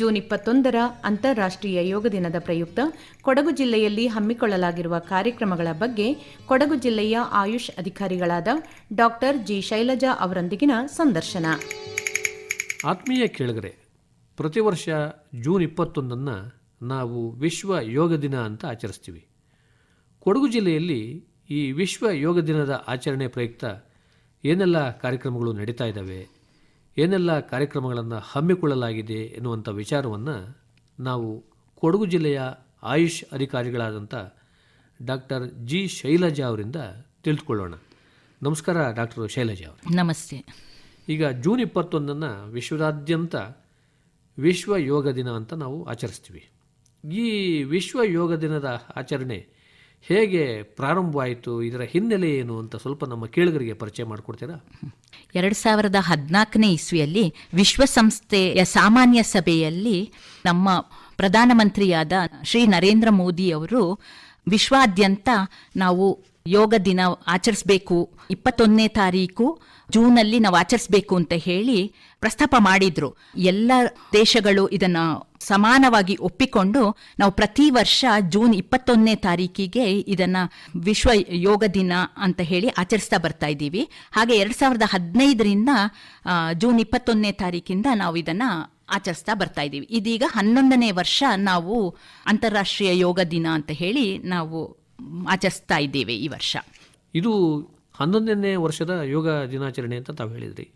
June ಇಪ್ಪತ್ತೊಂದರ ಅಂತಾರಾಷ್ಟ್ರೀಯ ಯೋಗ ದಿನದ ಪ್ರಯುಕ್ತ ಕೊಡಗು ಜಿಲ್ಲೆಯಲ್ಲಿ ಹಮ್ಮಿಕೊಳ್ಳಲಾಗಿರುವ ಕಾರ್ಯಕ್ರಮಗಳ ಬಗ್ಗೆ ಕೊಡಗು ಜಿಲ್ಲೆಯ ಆಯುಷ್ ಅಧಿಕಾರಿಗಳಾದ ಡಾಕ್ಟರ್ ಜಿ ಶೈಲಜಾ ಅವರೊಂದಿಗಿನ ಸಂದರ್ಶನ. ಆತ್ಮೀಯ ಕೇಳುಗರೆ, ಪ್ರತಿ ವರ್ಷ ಜೂನ್ ಇಪ್ಪತ್ತೊಂದನ್ನು ನಾವು ವಿಶ್ವ ಯೋಗ ದಿನ ಅಂತ ಆಚರಿಸ್ತೀವಿ. ಕೊಡಗು ಜಿಲ್ಲೆಯಲ್ಲಿ ಈ ವಿಶ್ವ ಯೋಗ ದಿನದ ಆಚರಣೆ ಪ್ರಯುಕ್ತ ಏನೆಲ್ಲ ಕಾರ್ಯಕ್ರಮಗಳು ನಡೀತಾ ಇದ್ದಾವೆ ಏನೆಲ್ಲ ಕಾರ್ಯಕ್ರಮಗಳನ್ನು ಹಮ್ಮಿಕೊಳ್ಳಲಾಗಿದೆ ಎನ್ನುವಂಥ ವಿಚಾರವನ್ನು ನಾವು ಕೊಡಗು ಜಿಲ್ಲೆಯ ಆಯುಷ್ ಅಧಿಕಾರಿಗಳಾದಂಥ ಡಾಕ್ಟರ್ ಜಿ ಶೈಲಜಾ ಅವರಿಂದ ತಿಳಿದುಕೊಳ್ಳೋಣ. ನಮಸ್ಕಾರ ಡಾಕ್ಟರ್ ಶೈಲಜಾ ಅವರು. ನಮಸ್ತೆ. ಈಗ ಜೂನ್ ಇಪ್ಪತ್ತೊಂದನ್ನು ವಿಶ್ವದಾದ್ಯಂತ ವಿಶ್ವ ಯೋಗ ದಿನ ಅಂತ ನಾವು ಆಚರಿಸ್ತೀವಿ. ಈ ವಿಶ್ವ ಯೋಗ ದಿನದ ಆಚರಣೆ ಹೇಗೆ ಪ್ರಾರಂಭವಾಯಿತು, ಇದರ ಹಿನ್ನೆಲೆ ಏನು ಅಂತ ಸ್ವಲ್ಪ ನಮ್ಮ ಕೇಳುಗರಿಗೆ ಪರಿಚಯ ಮಾಡಿಕೊಡ್ತೀರಾ? ಎರಡು ಸಾವಿರದ ಹದಿನಾಲ್ಕನೇ ಇಸ್ವಿಯಲ್ಲಿ ವಿಶ್ವಸಂಸ್ಥೆಯ ಸಾಮಾನ್ಯ ಸಭೆಯಲ್ಲಿ ನಮ್ಮ ಪ್ರಧಾನಮಂತ್ರಿಯಾದ ಶ್ರೀ ನರೇಂದ್ರ ಮೋದಿ ಅವರು ವಿಶ್ವಾದ್ಯಂತ ನಾವು ಯೋಗ ದಿನ ಆಚರಿಸಬೇಕು. ಇಪ್ಪತ್ತೊಂದನೇ ತಾರೀಕು ಜೂನಲ್ಲಿ ನಾವು ಆಚರಿಸಬೇಕು ಅಂತ ಹೇಳಿ ಪ್ರಸ್ತಾಪ ಮಾಡಿದ್ರು. ಎಲ್ಲ ದೇಶಗಳು ಇದನ್ನ ಸಮಾನವಾಗಿ ಒಪ್ಪಿಕೊಂಡು ನಾವು ಪ್ರತಿ ವರ್ಷ ಜೂನ್ ಇಪ್ಪತ್ತೊಂದನೇ ತಾರೀಕಿಗೆ ಇದನ್ನ ವಿಶ್ವ ಯೋಗ ದಿನ ಅಂತ ಹೇಳಿ ಆಚರಿಸ್ತಾ ಬರ್ತಾ ಇದ್ದೀವಿ. ಹಾಗೆ ಎರಡ್ ಸಾವಿರದ ಹದಿನೈದರಿಂದ ಜೂನ್ ಇಪ್ಪತ್ತೊಂದನೇ ತಾರೀಕಿಂದ ನಾವು ಇದನ್ನ ಆಚರಿಸ್ತಾ ಬರ್ತಾ ಇದ್ದೀವಿ. ಇದೀಗ ಹನ್ನೊಂದನೇ ವರ್ಷ ನಾವು ಅಂತಾರಾಷ್ಟ್ರೀಯ ಯೋಗ ದಿನ ಅಂತ ಹೇಳಿ ನಾವು ಆಚರಿಸ್ತಾ ಇದ್ದೇವೆ ಈ ವರ್ಷ. ಇದು ಹನ್ನೊಂದನೇ ವರ್ಷದ ಯೋಗ ದಿನಾಚರಣೆ ಅಂತ ತಾವು ಹೇಳಿದ್ರಿ.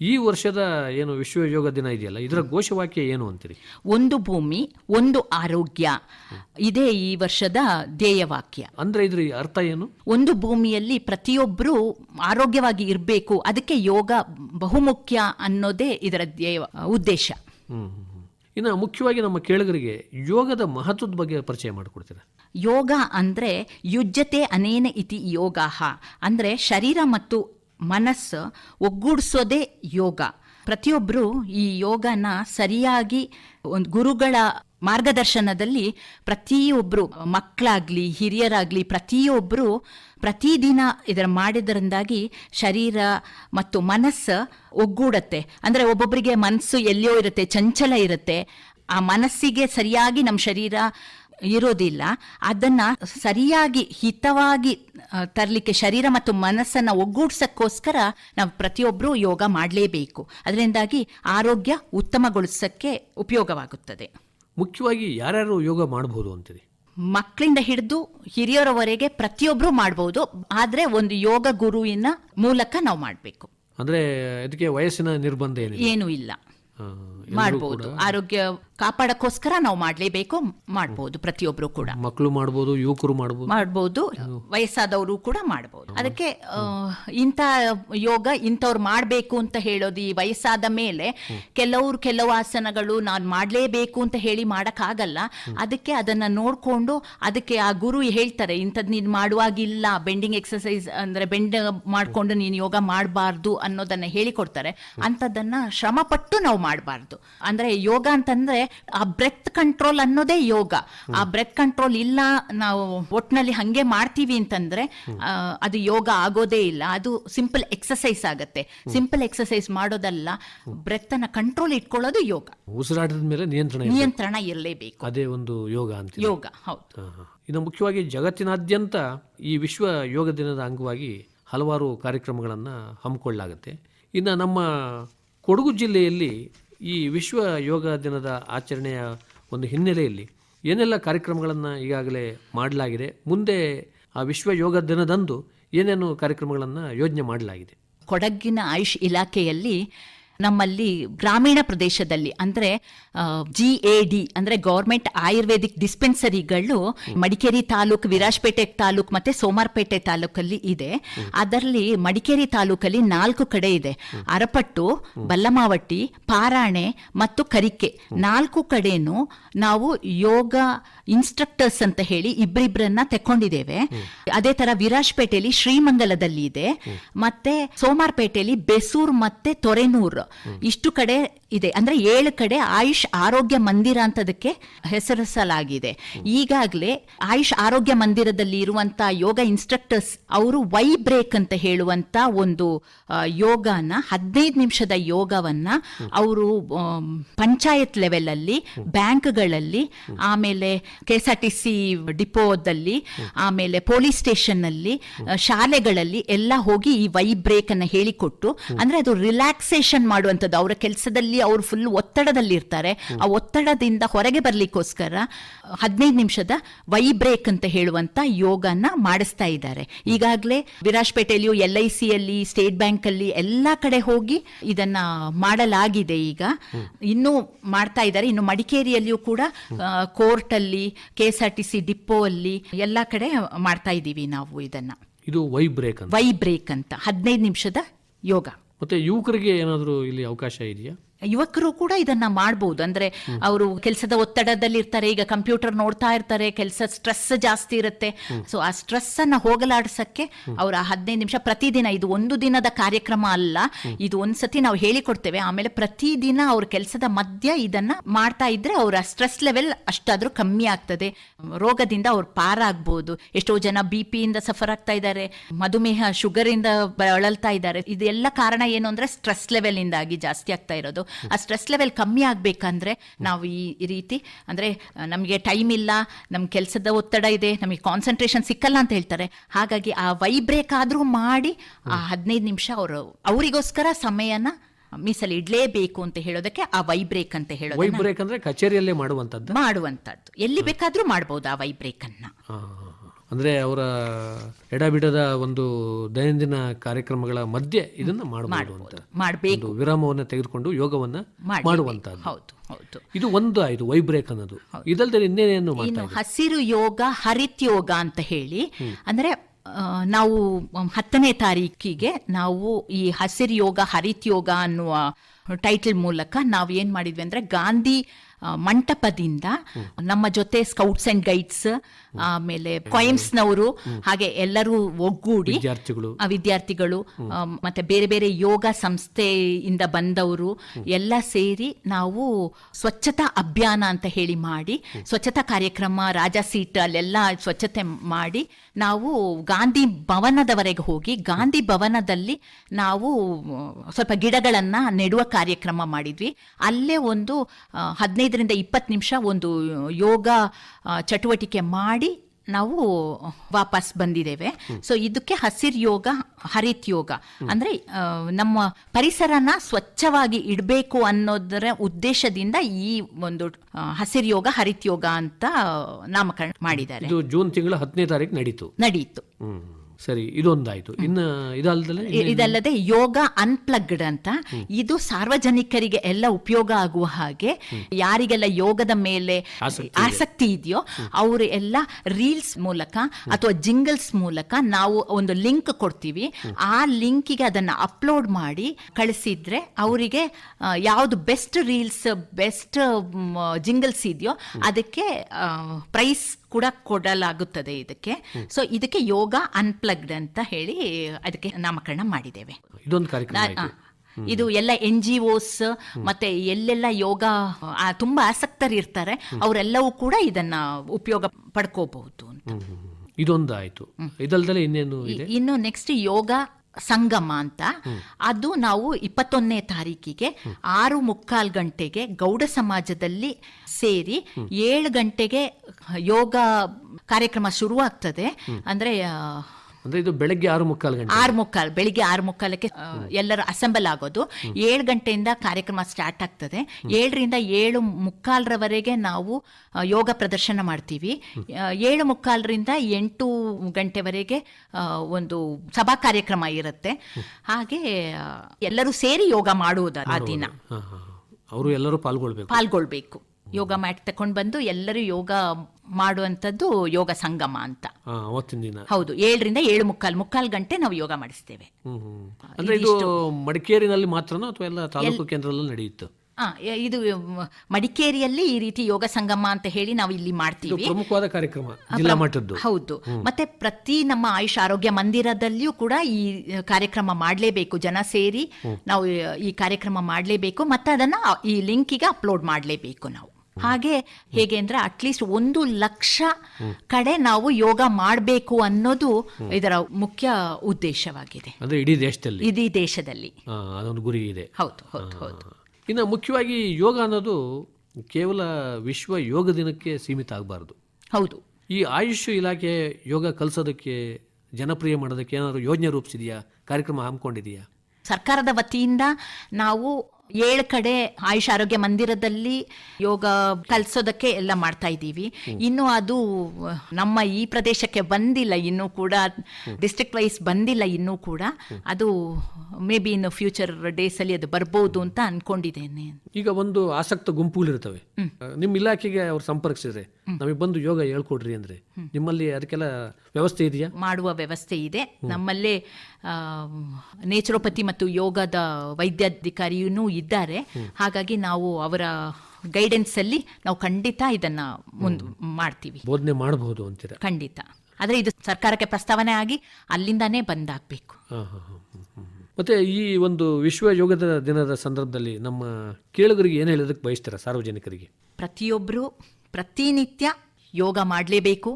ಈ ವರ್ಷದ ಏನು ವಿಶ್ವ ಯೋಗ ದಿನ ಇದೆಯಲ್ಲ ಇದರ ಘೋಷವಾಕ್ಯ ಏನು ಅಂತೀರಿ? ಒಂದು ಭೂಮಿ ಒಂದು ಆರೋಗ್ಯ. ಇದೇ ಈ ವರ್ಷದ ಧ್ಯೇಯವಾಕ್ಯ. ಅಂದ್ರೆ ಇದ್ರ ಅರ್ಥ ಏನು? ಒಂದು ಭೂಮಿಯಲ್ಲಿ ಪ್ರತಿಯೊಬ್ಬರು ಆರೋಗ್ಯವಾಗಿ ಇರಬೇಕು ಅದಕ್ಕೆ ಯೋಗ ಬಹುಮುಖ್ಯ ಅನ್ನೋದೇ ಇದರ ಧ್ಯೇಯ ಉದ್ದೇಶ. ಇನ್ನು ಮುಖ್ಯವಾಗಿ ನಮ್ಮ ಕೇಳುಗರಿಗೆ ಯೋಗದ ಮಹತ್ವದ ಬಗ್ಗೆ ಪರಿಚಯ ಮಾಡಿಕೊಡ್ತೀರಾ? ಯೋಗ ಅಂದರೆ ಯುಜ್ಯತೆ ಅನೇನ ಇತಿ ಯೋಗ ಅಂದರೆ ಶರೀರ ಮತ್ತು ಮನಸ್ಸು ಒಗ್ಗೂಡಿಸೋದೇ ಯೋಗ. ಪ್ರತಿಯೊಬ್ಬರು ಈ ಯೋಗನ ಸರಿಯಾಗಿ ಒಂದು ಗುರುಗಳ ಮಾರ್ಗದರ್ಶನದಲ್ಲಿ ಪ್ರತಿಯೊಬ್ಬರು ಮಕ್ಕಳಾಗ್ಲಿ ಹಿರಿಯರಾಗ್ಲಿ ಪ್ರತಿಯೊಬ್ಬರು ಪ್ರತಿದಿನ ಇದರ ಮಾಡಿದ್ರಿಂದಾಗಿ ಶರೀರ ಮತ್ತು ಮನಸ್ಸು ಒಗ್ಗೂಡತ್ತೆ. ಅಂದರೆ ಒಬ್ಬೊಬ್ಬರಿಗೆ ಮನಸ್ಸು ಎಲ್ಲಿಯೋ ಇರುತ್ತೆ, ಚಂಚಲ ಇರುತ್ತೆ. ಆ ಮನಸ್ಸಿಗೆ ಸರಿಯಾಗಿ ನಮ್ಮ ಶರೀರ ಇರೋದಿಲ್ಲ. ಅದನ್ನ ಸರಿಯಾಗಿ ಹಿತವಾಗಿ ತರಲಿಕ್ಕೆ ಶರೀರ ಮತ್ತು ಮನಸ್ಸನ್ನ ಒಗ್ಗೂಡ್ಸಕ್ಕೋಸ್ಕರ ನಾವು ಪ್ರತಿಯೊಬ್ಬರು ಯೋಗ ಮಾಡಲೇಬೇಕು. ಅದರಿಂದಾಗಿ ಆರೋಗ್ಯ ಉತ್ತಮಗೊಳಿಸಕ್ಕೆ ಉಪಯೋಗವಾಗುತ್ತದೆ. ಮುಖ್ಯವಾಗಿ ಯಾರ್ಯಾರು ಯೋಗ ಮಾಡಬಹುದು ಅಂತೀರಿ? ಮಕ್ಕಳಿಂದ ಹಿಡಿದು ಹಿರಿಯರವರೆಗೆ ಪ್ರತಿಯೊಬ್ಬರು ಮಾಡಬಹುದು ಆದರೆ ಒಂದು ಯೋಗ ಗುರುವಿನ ಮೂಲಕ ನಾವು ಮಾಡಬೇಕು. ಅಂದ್ರೆ ಇದಕ್ಕೆ ವಯಸ್ಸಿನ ನಿರ್ಬಂಧ ಏನು ಏನೂ ಇಲ್ಲ. ಮಾಡಬಹುದು ಆರೋಗ್ಯ ಕಾಪಾಡಕ್ಕೋಸ್ಕರ ನಾವು ಮಾಡಲೇಬೇಕು ಮಾಡಬಹುದು ಪ್ರತಿಯೊಬ್ಬರು ಕೂಡ. ಮಕ್ಕಳು ಮಾಡಬಹುದು ಯುವಕರು ಮಾಡಬಹುದು ಮಾಡಬಹುದು ವಯಸ್ಸಾದವರು ಕೂಡ ಮಾಡಬಹುದು ಅದಕ್ಕೆ ಇಂಥ ಯೋಗ ಇಂಥವ್ರು ಮಾಡಬೇಕು ಅಂತ ಹೇಳೋದು ಈ ವಯಸ್ಸಾದ ಮೇಲೆ ಕೆಲವ್ರು ಕೆಲವು ಆಸನಗಳು ನಾನು ಮಾಡಲೇಬೇಕು ಅಂತ ಹೇಳಿ ಮಾಡೋಕ್ಕಾಗಲ್ಲ. ಅದಕ್ಕೆ ಅದನ್ನ ನೋಡ್ಕೊಂಡು ಅದಕ್ಕೆ ಆ ಗುರು ಹೇಳ್ತಾರೆ ಇಂಥದ್ದು ನೀನು ಮಾಡುವಾಗಿಲ್ಲ ಬೆಂಡಿಂಗ್ ಎಕ್ಸಸೈಸ್ ಅಂದ್ರೆ ಬೆಂಡ್ ಮಾಡ್ಕೊಂಡು ನೀನು ಯೋಗ ಮಾಡಬಾರ್ದು ಅನ್ನೋದನ್ನ ಹೇಳಿಕೊಡ್ತಾರೆ. ಅಂಥದ್ದನ್ನ ಶ್ರಮಪಟ್ಟು ನಾವು ಮಾಡಬಾರ್ದು. ಅಂದ್ರೆ ಯೋಗ ಅಂತಂದ್ರೆ ಆ ಬ್ರೆತ್ ಕಂಟ್ರೋಲ್ ಅನ್ನೋದೇ ಯೋಗ. ಆ ಬ್ರೆತ್ ಕಂಟ್ರೋಲ್ ಇಲ್ಲ ನಾವು ಒಟ್ನಲ್ಲಿ ಹಂಗೆ ಮಾಡ್ತೀವಿ ಅಂತಂದ್ರೆ ಅದು ಯೋಗ ಆಗೋದೇ ಇಲ್ಲ. ಅದು ಸಿಂಪಲ್ ಎಕ್ಸಸೈಸ್ ಆಗತ್ತೆ. ಸಿಂಪಲ್ ಎಕ್ಸಸೈಸ್ ಮಾಡೋದಲ್ಲ ಬ್ರೆತ್ ಅನ್ನ ಕಂಟ್ರೋಲ್ ಇಟ್ಕೊಳ್ಳೋದು ಯೋಗ. ಉಸಿರಾಟದ ಮೇಲೆ ನಿಯಂತ್ರಣ. ನಿಯಂತ್ರಣ ಇರಲೇಬೇಕು. ಅದೇ ಒಂದು ಯೋಗ ಅಂತ ಯೋಗ ಹೌದು. ಇನ್ನು ಮುಖ್ಯವಾಗಿ ಜಗತ್ತಿನಾದ್ಯಂತ ಈ ವಿಶ್ವ ಯೋಗ ದಿನದ ಅಂಗವಾಗಿ ಹಲವಾರು ಕಾರ್ಯಕ್ರಮಗಳನ್ನು ಹಮ್ಮಿಕೊಳ್ಳಲಾಗುತ್ತೆ. ಇನ್ನು ನಮ್ಮ ಕೊಡಗು ಜಿಲ್ಲೆಯಲ್ಲಿ ಈ ವಿಶ್ವ ಯೋಗ ದಿನದ ಆಚರಣೆಯ ಒಂದು ಹಿನ್ನೆಲೆಯಲ್ಲಿ ಏನೆಲ್ಲ ಕಾರ್ಯಕ್ರಮಗಳನ್ನು ಈಗಾಗಲೇ ಮಾಡಲಾಗಿದೆ, ಮುಂದೆ ಆ ವಿಶ್ವ ಯೋಗ ದಿನದಂದು ಏನೇನು ಕಾರ್ಯಕ್ರಮಗಳನ್ನು ಯೋಜನೆ ಮಾಡಲಾಗಿದೆ? ಕೊಡಗಿನ ಆಯುಷ್ ಇಲಾಖೆಯಲ್ಲಿ ನಮ್ಮಲ್ಲಿ ಗ್ರಾಮೀಣ ಪ್ರದೇಶದಲ್ಲಿ ಅಂದ್ರೆ ಜಿ ಎ ಡಿ ಅಂದ್ರೆ ಗೌರ್ಮೆಂಟ್ ಆಯುರ್ವೇದಿಕ್ ಡಿಸ್ಪೆನ್ಸರಿಗಳು ಮಡಿಕೇರಿ ತಾಲೂಕು ವಿರಾಜಪೇಟೆ ತಾಲೂಕು ಮತ್ತೆ ಸೋಮಾರ್ಪೇಟೆ ತಾಲೂಕಲ್ಲಿ ಇದೆ. ಅದರಲ್ಲಿ ಮಡಿಕೇರಿ ತಾಲೂಕಲ್ಲಿ ನಾಲ್ಕು ಕಡೆ ಇದೆ. ಅರಪಟ್ಟು ಬಲ್ಲಮಾವಟ್ಟಿ ಪಾರಾಣೆ ಮತ್ತು ಕರಿಕೆ ನಾಲ್ಕು ಕಡೆನೂ ನಾವು ಯೋಗ ಇನ್ಸ್ಟ್ರಕ್ಟರ್ಸ್ ಅಂತ ಹೇಳಿ ಇಬ್ಬರಿಬ್ಬರನ್ನ ತೆಕ್ಕೊಂಡಿದ್ದೇವೆ. ಅದೇ ತರ ವಿರಾಜ್ಪೇಟೆಯಲ್ಲಿ ಶ್ರೀಮಂಗಲದಲ್ಲಿ ಇದೆ. ಮತ್ತೆ ಸೋಮಾರ್ಪೇಟೆಯಲ್ಲಿ ಬೆಸೂರ್ ಮತ್ತೆ ತೊರೆನೂರ್. ಇಷ್ಟು ಕಡೆ ಇದೆ. ಅಂದ್ರೆ ಏಳು ಕಡೆ ಆಯುಷ್ ಆರೋಗ್ಯ ಮಂದಿರ ಅಂತದಕ್ಕೆ ಹೆಸರಿಸಲಾಗಿದೆ. ಈಗಾಗಲೇ ಆಯುಷ್ ಆರೋಗ್ಯ ಮಂದಿರದಲ್ಲಿ ಇರುವಂತ ಯೋಗ ಇನ್ಸ್ಟ್ರಕ್ಟರ್ಸ್ ಅವರು ವೈ ಬ್ರೇಕ್ ಅಂತ ಹೇಳುವಂತ ಒಂದು ಯೋಗನ, ಹದಿನೈದು ನಿಮಿಷದ ಯೋಗವನ್ನ ಅವರು ಪಂಚಾಯತ್ ಲೆವೆಲ್ ಅಲ್ಲಿ ಬ್ಯಾಂಕ್ಗಳಲ್ಲಿ, ಆಮೇಲೆ K S R T C ಡಿಪೋದಲ್ಲಿ ಆಮೇಲೆ ಪೊಲೀಸ್ ಸ್ಟೇಷನ್ನಲ್ಲಿ ಶಾಲೆಗಳಲ್ಲಿ ಎಲ್ಲ ಹೋಗಿ ಈ ವೈ ಬ್ರೇಕ್ ಅನ್ನ ಹೇಳಿಕೊಟ್ಟು ಅಂದ್ರೆ ಅದು ರಿಲ್ಯಾಕ್ಸೇಷನ್ ಮಾಡುವಂಥದ್ದು. ಅವರ ಕೆಲಸದಲ್ಲಿ ಅವರು ಫುಲ್ ಒತ್ತಡದಲ್ಲಿ ಇರ್ತಾರೆ ಆ ಒತ್ತಡದಿಂದ ಹೊರಗೆ ಬರ್ಲಿಕ್ಕೋಸ್ಕರ ಹದಿನೈದು ನಿಮಿಷದ ವೈ ಬ್ರೇಕ್ ಅಂತ ಹೇಳುವಂತ ಯೋಗನ ಮಾಡಿಸ್ತಾ ಇದ್ದಾರೆ. ಈಗಾಗಲೇ ವಿರಾಜ್ಪೇಟೆಯಲ್ಲಿಯೂ ಎಲ್ ಐ ಸಿಯಲ್ಲಿ ಸ್ಟೇಟ್ ಬ್ಯಾಂಕ್ ಅಲ್ಲಿ ಎಲ್ಲಾ ಕಡೆ ಹೋಗಿ ಇದನ್ನ ಮಾಡಲಾಗಿದೆ ಈಗ. ಇನ್ನೂ ಮಾಡ್ತಾ ಇದ್ದಾರೆ. ಇನ್ನು ಮಡಿಕೇರಿಯಲ್ಲಿಯೂ ಕೂಡ ಕೋರ್ಟ್ ಅಲ್ಲಿ K S R T C depot ಅಲ್ಲಿ ಎಲ್ಲಾ ಕಡೆ ಮಾಡ್ತಾ ಇದ್ದೀವಿ ನಾವು ಇದನ್ನ. ಇದು ವೈ ಬ್ರೇಕ್ ವೈ ಬ್ರೇಕ್ ಅಂತ ಹದಿನೈದು ನಿಮಿಷದ ಯೋಗ. ಮತ್ತೆ ಯುವಕರಿಗೆ ಏನಾದರೂ ಇಲ್ಲಿ ಅವಕಾಶ ಇದೆಯಾ? ಯುವಕರು ಕೂಡ ಇದನ್ನ ಮಾಡಬಹುದು ಅಂದ್ರೆ ಅವರು ಕೆಲಸದ ಒತ್ತಡದಲ್ಲಿ ಇರ್ತಾರೆ ಈಗ ಕಂಪ್ಯೂಟರ್ ನೋಡ್ತಾ ಇರ್ತಾರೆ ಕೆಲಸ ಸ್ಟ್ರೆಸ್ ಜಾಸ್ತಿ ಇರುತ್ತೆ. ಸೊ ಆ ಸ್ಟ್ರೆಸ್ ಅನ್ನ ಹೋಗಲಾಡಿಸಕ್ಕೆ ಅವ್ರ ಹದಿನೈದು ನಿಮಿಷ ಪ್ರತಿದಿನ ಇದು ಒಂದು ದಿನದ ಕಾರ್ಯಕ್ರಮ ಅಲ್ಲ ಇದು ಒಂದ್ಸತಿ ನಾವು ಹೇಳಿಕೊಡ್ತೇವೆ. ಆಮೇಲೆ ಪ್ರತಿದಿನ ಅವ್ರ ಕೆಲಸದ ಮಧ್ಯ ಇದನ್ನ ಮಾಡ್ತಾ ಇದ್ರೆ ಅವರ ಸ್ಟ್ರೆಸ್ ಲೆವೆಲ್ ಅಷ್ಟಾದ್ರೂ ಕಮ್ಮಿ ಆಗ್ತದೆ. ರೋಗದಿಂದ ಅವ್ರು ಪಾರಾಗ್ಬೋದು. ಎಷ್ಟೋ ಜನ ಬಿ ಪಿಯಿಂದ ಸಫರ್ ಆಗ್ತಾ ಇದ್ದಾರೆ ಮಧುಮೇಹ ಶುಗರ್ ಇಂದ ಬಳಲ್ತಾ ಇದ್ದಾರೆ. ಇದೆಲ್ಲ ಕಾರಣ ಏನು ಅಂದ್ರೆ ಸ್ಟ್ರೆಸ್ ಲೆವೆಲ್ ಇಂದಾಗಿ ಜಾಸ್ತಿ ಆಗ್ತಾ ಇರೋದು. ಆ ಸ್ಟ್ರೆಸ್ ಲೆವೆಲ್ ಕಮ್ಮಿ ಆಗಬೇಕಂದ್ರೆ ನಾವು ಈ ರೀತಿ ಅಂದ್ರೆ ನಮಗೆ ಟೈಮ್ ಇಲ್ಲ ನಮ್ಮ ಕೆಲಸದ ಒತ್ತಡ ಇದೆ ನಮಗೆ ಕಾನ್ಸಂಟ್ರೇಷನ್ ಸಿಕ್ಕಲ್ಲ ಅಂತ ಹೇಳ್ತಾರೆ. ಹಾಗಾಗಿ ಆ ವೈಬ್ರೇಕ್ ಆದ್ರೂ ಮಾಡಿ ಆ ಹದಿನೈದು ನಿಮಿಷ ಅವರು ಅವರಿಗೋಸ್ಕರ ಸಮಯನ ಮೀಸಲಿಡ್ಲೇಬೇಕು ಅಂತ ಹೇಳೋದಕ್ಕೆ ಆ ವೈಬ್ರೇಕ್ ಅಂತ ಹೇಳೋದು ಬ್ರೇಕ್ ಅಂದ್ರೆ ಕಚೇರಿಯಲ್ಲೇ ಮಾಡುವಂತದ್ದು ಮಾಡುವಂತದ್ದು ಎಲ್ಲಿ ಬೇಕಾದ್ರೂ ಮಾಡ್ಬೋದು ಆ ವೈಬ್ರೇಕ್ ಅನ್ನ. ಅಂದ್ರೆ ಅವರ ಎಡಬಿಡದ ಒಂದು ದೈನಂದಿನ ಕಾರ್ಯಕ್ರಮಗಳ ಮಧ್ಯೆ ಇದನ್ನ ಮಾಡಬಹುದು ಅಂತ. ಮಾಡಬೇಕು. ವಿರಾಮವನ್ನ ತೆಗೆದುಕೊಂಡು ಯೋಗವನ್ನ. ಮಾಡುವಂತದ್ದು ಹೌದು ಹೌದು. ಇದು ಒಂದು ಆಯ್ತು ವೈಬ್ರೇಕ್ ಅನ್ನೋದು. ಇದಲ್ಲದೆ ಇನ್ನೇನೇನು ಹಸಿರು ಯೋಗ ಹರಿತ್ ಯೋಗ ಅಂತ ಹೇಳಿ ಅಂದ್ರೆ ನಾವು ಹತ್ತನೇ ತಾರೀಕಿಗೆ ನಾವು ಈ ಹಸಿರು ಯೋಗ ಹರಿತ್ ಯೋಗ ಅನ್ನುವ ಟೈಟಲ್ ಮೂಲಕ ನಾವು ಏನ್ ಮಾಡಿದ್ವಿ ಅಂದ್ರೆ ಗಾಂಧಿ ಮಂಟಪದಿಂದ ನಮ್ಮ ಜೊತೆ ಸ್ಕೌಟ್ಸ್ ಅಂಡ್ ಗೈಡ್ಸ್ ಆಮೇಲೆ ಕೊಯಮ್ಸ್ನವರು ಹಾಗೆ ಎಲ್ಲರೂ ಒಗ್ಗೂಡಿ ವಿದ್ಯಾರ್ಥಿಗಳು. ಆ ವಿದ್ಯಾರ್ಥಿಗಳು ಮತ್ತೆ ಬೇರೆ ಬೇರೆ ಯೋಗ ಸಂಸ್ಥೆಯಿಂದ ಬಂದವರು ಎಲ್ಲ ಸೇರಿ ನಾವು ಸ್ವಚ್ಛತಾ ಅಭಿಯಾನ ಅಂತ ಹೇಳಿ ಮಾಡಿ ಸ್ವಚ್ಛತಾ ಕಾರ್ಯಕ್ರಮ ರಾಜಾ ಸೀಟ್ ಅಲ್ಲೆಲ್ಲ ಸ್ವಚ್ಛತೆ ಮಾಡಿ ನಾವು ಗಾಂಧಿ ಭವನದವರೆಗೆ ಹೋಗಿ ಗಾಂಧಿ ಭವನದಲ್ಲಿ ನಾವು ಸ್ವಲ್ಪ ಗಿಡಗಳನ್ನ ನೆಡುವ ಕಾರ್ಯಕ್ರಮ ಮಾಡಿದ್ವಿ. ಅಲ್ಲೇ ಒಂದು ಹದಿನೈದರಿಂದ ಇಪ್ಪತ್ತು ನಿಮಿಷ ಒಂದು ಯೋಗ ಚಟುವಟಿಕೆ ಮಾಡಿ ನಾವು ವಾಪಸ್ ಬಂದಿದ್ದೇವೆ. ಸೊ ಇದಕ್ಕೆ ಹಸಿರು ಯೋಗ ಹರಿತ್ ಯೋಗ. ಅಂದ್ರೆ ನಮ್ಮ ಪರಿಸರನ ಸ್ವಚ್ಛವಾಗಿ ಇಡಬೇಕು ಅನ್ನೋದರ ಉದ್ದೇಶದಿಂದ ಈ ಒಂದು ಹಸಿರು ಯೋಗ ಹರಿತ್ ಯೋಗ ಅಂತ ನಾಮಕರಣ ಮಾಡಿದ್ದಾರೆ. ಜೂನ್ ತಿಂಗಳ ಹತ್ತನೇ ತಾರೀಕು ನಡೀತು. ನಡೆಯಿತು ಹ್ಮ್. ಸರಿ ಇದೊಂದಾಯ್ತು. ಇನ್ನು ಇದಲ್ಲದೆ ಇದಲ್ಲದೆ ಯೋಗ ಅನ್ಪ್ಲಗ್ಡ್ ಅಂತ. ಇದು ಸಾರ್ವಜನಿಕರಿಗೆ ಎಲ್ಲ ಉಪಯೋಗ ಆಗುವ ಹಾಗೆ ಯಾರಿಗೆಲ್ಲ ಯೋಗದ ಮೇಲೆ ಆಸಕ್ತಿ ಆಸಕ್ತಿ ಇದೆಯೋ ಅವರು ಎಲ್ಲ ರೀಲ್ಸ್ ಮೂಲಕ ಅಥವಾ ಜಿಂಗಲ್ಸ್ ಮೂಲಕ ನಾವು ಒಂದು ಲಿಂಕ್ ಕೊಡ್ತೀವಿ. ಆ ಲಿಂಕಿಗೆ ಅದನ್ನ ಅಪ್ಲೋಡ್ ಮಾಡಿ ಕಳಿಸಿದ್ರೆ ಅವರಿಗೆ ಯಾವುದು ಬೆಸ್ಟ್ ರೀಲ್ಸ್ ಬೆಸ್ಟ್ ಜಿಂಗಲ್ಸ್ ಇದೆಯೋ ಅದಕ್ಕೆ ಪ್ರೈಸ್ ಕೂಡ ಕೊಡಲಾಗುತ್ತದೆ ಇದಕ್ಕೆ. ಸೊ ಇದಕ್ಕೆ ಯೋಗ ಅನ್ಪ್ಲಗ್ಡ್ ಅಂತ ಹೇಳಿ ಅದಕ್ಕೆ ನಾಮಕರಣ ಮಾಡಿದ್ದೇವೆ. ಇದೊಂದು ಕಾರ್ಯಕ್ರಮ ಇದು ಎಲ್ಲ ಎನ್ ಜಿ ಒಸ್ ಮತ್ತೆ ಎಲ್ಲೆಲ್ಲ ಯೋಗ ತುಂಬಾ ಆಸಕ್ತರಿರ್ತಾರೆ. ಅವರೆಲ್ಲವೂ ಕೂಡ ಇದನ್ನ ಉಪಯೋಗ ಪಡ್ಕೋಬಹುದು ಅಂತ. ಹ್ಮ್, ಹ್ಮ್, ಹ್ಮ್. ಇದೊಂದು ಆಯ್ತು ಇದಲ್ದಲೆ ಇನ್ನೇನು ಇದೆ? ಇನ್ನು ನೆಕ್ಸ್ಟ್ ಯೋಗ ಸಂಗಮ ಅಂತ. ಅದು ನಾವು ಇಪ್ಪತ್ತೊಂದನೇ ತಾರೀಕಿಗೆ ಆರು ಮುಕ್ಕಾಲ್ ಗಂಟೆಗೆ ಗೌಡ ಸಮಾಜದಲ್ಲಿ ಸೇರಿ ಏಳು ಗಂಟೆಗೆ ಯೋಗ ಕಾರ್ಯಕ್ರಮ ಶುರುವಾಗ್ತದೆ. ಅಂದ್ರೆ ಅಂದ್ರೆ ಇದು ಬೆಳಗ್ಗೆ ಆರು ಮುಕ್ಕಾಲು ಗಂಟೆ. ಆರು ಮುಕ್ಕಾಲು ಬೆಳಿಗ್ಗೆ ಆರು ಮುಕ್ಕಾಲಕ್ಕೆ ಆ, ಎಲ್ಲರೂ ಅಸೆಂಬಲ್ ಆಗೋದು. ಏಳು ಗಂಟೆಯಿಂದ ಕಾರ್ಯಕ್ರಮ ಸ್ಟಾರ್ಟ್ ಆಗ್ತದೆ. ಏಳರಿಂದ ಏಳು ಮುಕ್ಕಾಲರವರೆಗೆ ನಾವು ಆ, ಯೋಗ ಪ್ರದರ್ಶನ ಮಾಡ್ತೀವಿ. ಆ, ಏಳು ಮುಕ್ಕಾಲರಿಂದ ಎಂಟು ಗಂಟೆವರೆಗೆ ಆ, ಒಂದು ಸಭಾ ಕಾರ್ಯಕ್ರಮ ಇರುತ್ತೆ. ಹಾಗೆ ಆ, ಎಲ್ಲರೂ ಸೇರಿ ಯೋಗ ಮಾಡುವುದು ಆ ದಿನ. ಅವರು ಎಲ್ಲರೂ ಪಾಲ್ಗೊಳ್ಬೇಕು. ಪಾಲ್ಗೊಳ್ಬೇಕು. ಯೋಗ ಮ್ಯಾಟ್ ತಕೊಂಡು ಬಂದು ಎಲ್ಲರೂ ಯೋಗ ಮಾಡುವಂಥದ್ದು ಯೋಗ ಸಂಗಮ ಅಂತ. ಹಾ ಅವತ್ತಿನ ದಿನ. ಹೌದು ಏಳರಿಂದ ಏಳು ಮುಕ್ಕಾಲು ಮುಕ್ಕಾಲು ಗಂಟೆ ನಾವು ಯೋಗ ಮಾಡಿಸ್ತೇವೆ. ಅಂದ್ರೆ ಇದು ಮಡಿಕೇರಿನಲ್ಲಿ ಮಾತ್ರನೋ ಅಥವಾ ಎಲ್ಲ ತಾಲೂಕು ಕೇಂದ್ರದಲ್ಲಿ ನಡೆಯುತ್ತೆ? ಆ, ಯ- ಇದು ಮಡಿಕೇರಿಯಲ್ಲಿ ಈ ರೀತಿ ಯೋಗ ಸಂಗಮ ಅಂತ ಹೇಳಿ ನಾವು ಇಲ್ಲಿ ಇದು ಮಾಡ್ತೀವಿ ಪ್ರಮುಖವಾದ ಕಾರ್ಯಕ್ರಮ ಜಿಲ್ಲಾ ಮಟ್ಟದ್ದು. ಹೌದು. ಮತ್ತೆ ಪ್ರತಿ ನಮ್ಮ ಆಯುಷ್ ಆರೋಗ್ಯ ಮಂದಿರದಲ್ಲಿಯೂ ಕೂಡ ಈ ಕಾರ್ಯಕ್ರಮ ಮಾಡಲೇಬೇಕು ಜನ ಸೇರಿ ನಾವು ಈ ಕಾರ್ಯಕ್ರಮ ಮಾಡಲೇಬೇಕು ಮತ್ತೆ ಅದನ್ನ ಈ ಲಿಂಕಿಗೆ ಅಪ್ಲೋಡ್ ಮಾಡಲೇಬೇಕು ನಾವು. ಹಾಗೆ ಹೇಗೆ ಅಂದ್ರೆ ಅಟ್ಲೀಸ್ಟ್ ಒಂದು ಲಕ್ಷ ಕಡೆ ನಾವು ಯೋಗ ಮಾಡಬೇಕು ಅನ್ನೋದು ಇದರ ಮುಖ್ಯ ಉದ್ದೇಶವಾಗಿದೆ. ಅಂದ್ರೆ ಇಡೀ ದೇಶದಲ್ಲಿ? ಇಡೀ ದೇಶದಲ್ಲಿ. ಅದೊಂದು ಗುರಿ ಇದೆ. ಹೌದು ಹೌದು ಹೌದು. ಇನ್ನು ಮುಖ್ಯವಾಗಿ ಯೋಗ ಅನ್ನೋದು ಕೇವಲ ವಿಶ್ವ ಯೋಗ ದಿನಕ್ಕೆ ಸೀಮಿತ ಆಗಬಾರ್ದು. ಹೌದು. ಈ ಆಯುಷ್ ಇಲಾಖೆ ಯೋಗ ಕಲಿಸೋದಕ್ಕೆ ಜನಪ್ರಿಯ ಮಾಡೋದಕ್ಕೆ ಏನಾದರೂ ಯೋಜನೆ ರೂಪಿಸಿದೆಯಾ? ಕಾರ್ಯಕ್ರಮ ಹಮ್ಮಿಕೊಂಡಿದೆಯಾ? ಸರ್ಕಾರದ ವತಿಯಿಂದ ನಾವು ಏಳು ಕಡೆ ಆಯುಷ್ ಆರೋಗ್ಯ ಮಂದಿರದಲ್ಲಿ ಯೋಗ ಕಲಿಸೋದಕ್ಕೆ ಎಲ್ಲ ಮಾಡ್ತಾ ಇದ್ದೀವಿ. ಇನ್ನು ಅದು ನಮ್ಮ ಈ ಪ್ರದೇಶಕ್ಕೆ ಬಂದಿಲ್ಲ ಇನ್ನೂ ಕೂಡ ಡಿಸ್ಟ್ರಿಕ್ಟ್ ವೈಸ್ ಬಂದಿಲ್ಲ ಇನ್ನೂ ಕೂಡ. ಅದು ಮೇ ಬಿ ಇನ್ನು ಫ್ಯೂಚರ್ ಅಲ್ಲಿ ಅದು ಬರ್ಬೋದು ಅಂತ ಅನ್ಕೊಂಡಿದ್ದೇನೆ. ಈಗ ಒಂದು ಆಸಕ್ತ ಗುಂಪುಗಳಿರ್ತವೆ ನಿಮ್ಮ ಇಲಾಖೆಗೆ ಅವ್ರು ಸಂಪರ್ಕಿಸಿದ್ರೆ ನಮಗೆ ಬಂದು ಯೋಗ ಹೇಳ್ಕೊಡ್ರಿ ಅಂದ್ರೆ. ನಿಮ್ಮಲ್ಲಿ ಅದಕ್ಕೆಲ್ಲ ವ್ಯವಸ್ಥೆ ಇದೆಯಾ? ಮಾಡುವ ವ್ಯವಸ್ಥೆ ಇದೆ. ನಮ್ಮಲ್ಲೇ ನೇಚುರೋಪತಿ ಮತ್ತು ಯೋಗದ ವೈದ್ಯಾಧಿಕಾರಿಯೂ ಇದ್ದಾರೆ. ಹಾಗಾಗಿ ನಾವು ಅವರ ಗೈಡೆನ್ಸ್ ಅಲ್ಲಿ ನಾವು ಖಂಡಿತ ಇದನ್ನ ಮುಂದ್ ಮಾಡ್ತೀವಿ. ಬೋಧನೆ ಮಾಡಬಹುದು ಅಂತೀರ? ಖಂಡಿತ. ಆದ್ರೆ ಇದು ಸರ್ಕಾರಕ್ಕೆ ಪ್ರಸ್ತಾವನೆ ಆಗಿ ಅಲ್ಲಿಂದಾನೇ ಬಂದಾಗಬೇಕು. ಮತ್ತೆ ಈ ಒಂದು ವಿಶ್ವ ಯೋಗದ ದಿನದ ಸಂದರ್ಭದಲ್ಲಿ ನಮ್ಮ ಕೇಳುಗರಿಗೆ ಏನು ಹೇಳೋದಕ್ಕೆ ಬಯಸ್ತೀರಾ ಸಾರ್ವಜನಿಕರಿಗೆ? ಪ್ರತಿಯೊಬ್ಬರು ಪ್ರತಿನಿತ್ಯ ಯೋಗ ಮಾಡಲೇಬೇಕು.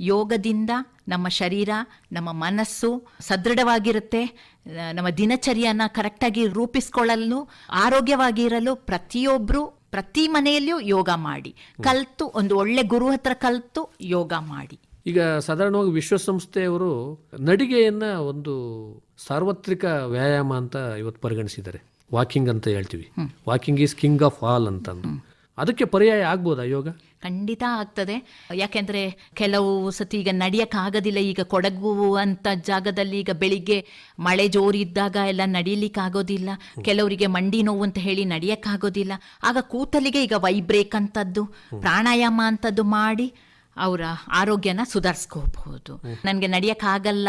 ಯೋಗದಿಂದ ನಮ್ಮ ಶರೀರ ನಮ್ಮ ಮನಸ್ಸು ಸದೃಢವಾಗಿರುತ್ತೆ. ನಮ್ಮ ದಿನಚರಿಯನ್ನ ಕರೆಕ್ಟಾಗಿ ರೂಪಿಸ್ಕೊಳ್ಳಲು ಆರೋಗ್ಯವಾಗಿರಲು ಪ್ರತಿಯೊಬ್ಬರು ಪ್ರತಿ ಮನೆಯಲ್ಲಿಯೂ ಯೋಗ ಮಾಡಿ. ಕಲ್ತು ಒಂದು ಒಳ್ಳೆ ಗುರು ಹತ್ರ ಕಲ್ತು ಯೋಗ ಮಾಡಿ. ಈಗ ಸಾಧಾರಣವಾಗಿ ವಿಶ್ವಸಂಸ್ಥೆಯವರು ನಡಿಗೆಯನ್ನ ಒಂದು ಸಾರ್ವತ್ರಿಕ ವ್ಯಾಯಾಮ ಅಂತ ಇವತ್ತು ಪರಿಗಣಿಸಿದ್ದಾರೆ. ವಾಕಿಂಗ್ ಅಂತ ಹೇಳ್ತೀವಿ. Walking is king of all ಅಂತಂದು. ಅದಕ್ಕೆ ಪರ್ಯಾಯ ಆಗ್ಬೋದಾ ಯೋಗ? ಖಂಡಿತ ಆಗ್ತದೆ. ಯಾಕೆಂದ್ರೆ ಕೆಲವು ಸತಿ ಈಗ ನಡಿಯಕ್ಕಾಗೋದಿಲ್ಲ, ಈಗ ಕೊಡಗು ಅಂತ ಜಾಗದಲ್ಲಿ ಈಗ ಬೆಳಿಗ್ಗೆ ಮಳೆ ಜೋರಿದ್ದಾಗ ಎಲ್ಲ ನಡೀಲಿಕ್ಕೆ ಆಗೋದಿಲ್ಲ ಕೆಲವರಿಗೆ ಮಂಡಿ ನೋವು ಅಂತ ಹೇಳಿ ನಡಿಯಕ್ಕಾಗೋದಿಲ್ಲ. ಆಗ ಕೂತಲಿಗೆ ಈಗ ವೈಬ್ರೇಕ್ ಅಂತದ್ದು, ಪ್ರಾಣಾಯಾಮ ಅಂತದ್ದು ಮಾಡಿ ಅವರ ಆರೋಗ್ಯನ ಸುಧಾರಿಸ್ಕೋಬಹುದು. ನನಗೆ ನಡೆಯೋಕ್ಕಾಗಲ್ಲ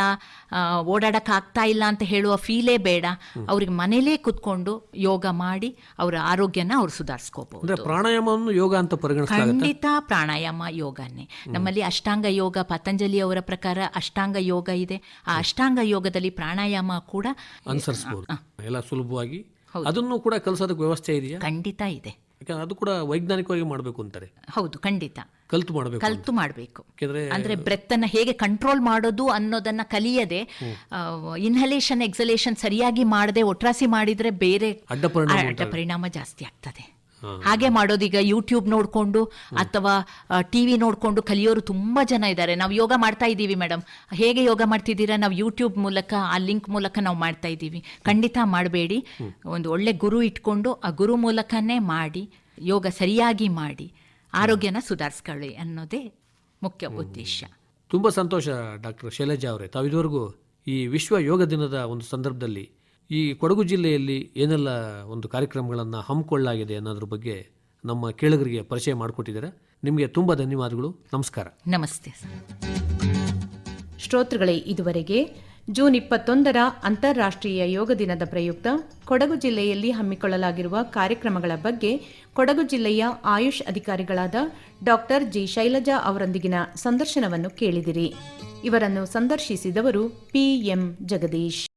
ಆಗ್ತಾ ಇಲ್ಲ ಅಂತ ಹೇಳುವ ಫೀಲೇ ಬೇಡ. ಅವ್ರಿಗೆ ಮನೇಲೇ ಕುತ್ಕೊಂಡು ಯೋಗ ಮಾಡಿ ಅವರ ಆರೋಗ್ಯನ ಅವ್ರು ಸುಧಾರಿಸ್ಕೋಬಹುದು. ಪ್ರಾಣಾಯಾಮವನ್ನು ಯೋಗ ಅಂತ ಖಂಡಿತ ಪ್ರಾಣಾಯಾಮ ಯೋಗನೇ. ನಮ್ಮಲ್ಲಿ ಅಷ್ಟಾಂಗ ಯೋಗ ಪತಂಜಲಿ ಅವರ ಪ್ರಕಾರ ಅಷ್ಟಾಂಗ ಯೋಗ ಇದೆ. ಆ ಅಷ್ಟಾಂಗ ಯೋಗದಲ್ಲಿ ಪ್ರಾಣಾಯಾಮ ಕೂಡ ಅನುಸರಿಸಬಹುದು ಎಲ್ಲ ಸುಲಭವಾಗಿ. ಅದನ್ನು ಕೂಡ ಕಲಿಸೋದಕ್ಕೆ ವ್ಯವಸ್ಥೆ ಇದೆಯಾ? ಖಂಡಿತ ಇದೆ. ಯಾಕಂದ್ರೆ ಅದು ಕೂಡ ವೈಜ್ಞಾನಿಕವಾಗಿ ಮಾಡಬೇಕು ಅಂತಾರೆ. ಹೌದು ಖಂಡಿತ. ಕಲ್ತು ಮಾಡಬೇಕು ಕಲ್ತು ಮಾಡಬೇಕು. ಅಂದ್ರೆ ಬ್ರೆತ್ ಅನ್ನ ಹೇಗೆ ಕಂಟ್ರೋಲ್ ಮಾಡೋದು ಅನ್ನೋದನ್ನ ಕಲಿಯದೆ ಇನ್ಹಲೇಷನ್ ಎಕ್ಸಲೇಷನ್ ಸರಿಯಾಗಿ ಮಾಡದೆ ಒಟ್ರಾಸಿ ಮಾಡಿದ್ರೆ ಬೇರೆ ಅಡ್ಡ ಪರಿಣಾಮ ಜಾಸ್ತಿ ಆಗ್ತದೆ. ಹಾಗೆ ಮಾಡೋದೀಗ ಯೂಟ್ಯೂಬ್ ನೋಡಿಕೊಂಡು ಅಥವಾ ಟಿವಿ ನೋಡಿಕೊಂಡು ಕಲಿಯೋರು ತುಂಬಾ ಜನ ಇದ್ದಾರೆ. ನಾವು ಯೋಗ ಮಾಡ್ತಾ ಇದ್ದೀವಿ ಮೇಡಮ್ ಹೇಗೆ ಯೋಗ ಮಾಡ್ತಿದ್ದೀರಾ? ನಾವು ಯೂಟ್ಯೂಬ್ ಮೂಲಕ ಆ ಲಿಂಕ್ ಮೂಲಕ ನಾವು ಮಾಡ್ತಾ ಇದ್ದೀವಿ. ಖಂಡಿತ ಮಾಡಬೇಡಿ. ಒಂದು ಒಳ್ಳೆ ಗುರು ಇಟ್ಕೊಂಡು ಆ ಗುರು ಮೂಲಕನೇ ಮಾಡಿ ಯೋಗ ಸರಿಯಾಗಿ ಮಾಡಿ ಆರೋಗ್ಯನ ಸುಧಾರಿಸ್ಕೊಳ್ಳಿ ಅನ್ನೋದೇ ಮುಖ್ಯ ಉದ್ದೇಶ. ತುಂಬ ಸಂತೋಷ ಡಾಕ್ಟರ್ ಶೈಲಜಾ ಅವರೇ. ತಾವು ಇದುವರೆಗೂ ಈ ವಿಶ್ವ ಯೋಗ ದಿನದ ಒಂದು ಸಂದರ್ಭದಲ್ಲಿ ಈ ಕೊಡಗು ಜಿಲ್ಲೆಯಲ್ಲಿ ಏನೆಲ್ಲ ಒಂದು ಕಾರ್ಯಕ್ರಮಗಳನ್ನು ಹಮ್ಮಿಕೊಳ್ಳಲಾಗಿದೆ ಅನ್ನೋದ್ರ ಬಗ್ಗೆ ನಮ್ಮ ಕೇಳುಗರಿಗೆ ಪರಿಚಯ ಮಾಡಿಕೊಟ್ಟಿದ್ದಾರೆ. ನಿಮಗೆ ತುಂಬ ಧನ್ಯವಾದಗಳು. ನಮಸ್ಕಾರ. ನಮಸ್ತೆ ಶ್ರೋತೃಗಳೇ, ಇದುವರೆಗೆ ಜೂನ್ ಇಪ್ಪತ್ತೊಂದರ ಅಂತಾರಾಷ್ಟ್ರೀಯ ಯೋಗ ದಿನದ ಪ್ರಯುಕ್ತ ಕೊಡಗು ಜಿಲ್ಲೆಯಲ್ಲಿ ಹಮ್ಮಿಕೊಳ್ಳಲಾಗಿರುವ ಕಾರ್ಯಕ್ರಮಗಳ ಬಗ್ಗೆ ಕೊಡಗು ಜಿಲ್ಲೆಯ ಆಯುಷ್ ಅಧಿಕಾರಿಗಳಾದ ಡಾಕ್ಟರ್ ಜಿ ಶೈಲಜಾ ಅವರೊಂದಿಗಿನ ಸಂದರ್ಶನವನ್ನು ಕೇಳಿದಿರಿ. ಇವರನ್ನು ಸಂದರ್ಶಿಸಿದವರು ಪಿಎಂ ಜಗದೀಶ್.